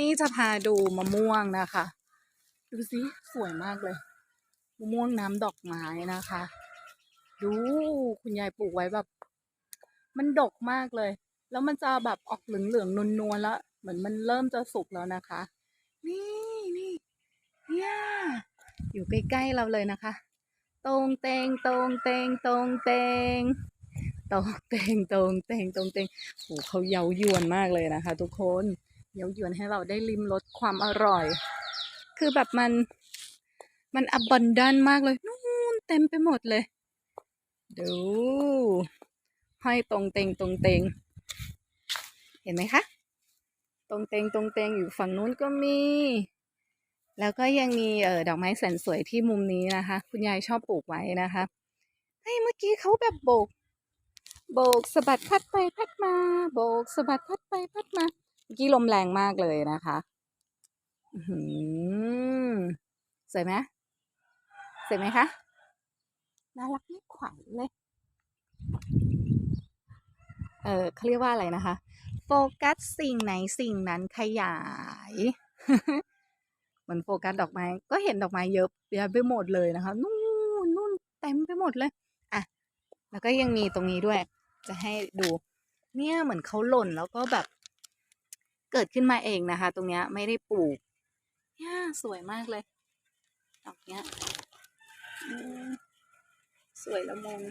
นี้จะพาดูมะม่วงนะคะ ดูสิสวยมากเลย มะม่วงน้ำดอกไม้นะคะ ดูคุณยายปลูกไว้แบบ มันดกมากเลย แล้วมันจะแบบออกเหลืองๆนวลๆแล้ว เหมือนมันเริ่มจะสุกแล้วนะคะ นี่นี่เนี่ยอยู่ใกล้ๆเราเลยนะคะ ตรงเตงตรงเตงตรงเตงตรงเตงตรงเตงตรงเตงโอ้เขาเย้ายวนมากเลยนะคะ ทุกคน เย้ายวนให้เราได้ลิ้มรสความอร่อย คือแบบมัน มันอับันดันมากเลย นู่นเต็มไปหมดเลย ดูห้อยตรงเตงตรงเตง เห็นไหมคะ ตรงเตงตรงเตงอยู่ฝั่งนู้นก็มี แล้วก็ยังมีเออดอกไม้แสนสวยที่มุมนี้นะคะ คุณยายชอบปลูกไว้นะคะเฮ้ยเมื่อกี้เขาแบบโบกโบกสะบัดพัดไปพัดมา โบกสะบัดพัดไปพัดมา เมื่อกี้ลมแรงมากเลยนะคะอือหือสวยไหมสวยไหมคะ น่ารักไม่ขวัญเลย เออเขาเรียกว่าอะไรนะคะ โฟกัสสิ่งไหนสิ่งนั้นขยายเหมือนโฟกัสดอกไม้ ก็เห็นดอกไม้เยอะแยะไปหมดเลยนะคะ นู่นนู่นเต็มไปหมดเลยอะแล้วก็ยังมีตรงนี้ด้วย จะให้ดู เนี่ยเหมือนเขาหล่นแล้วก็แบบ เกิดขึ้นมาเองนะคะ ตรงเนี้ยไม่ได้ปลูกเนี่ยสวยมากเลยดอกเนี้ยสวยละมุน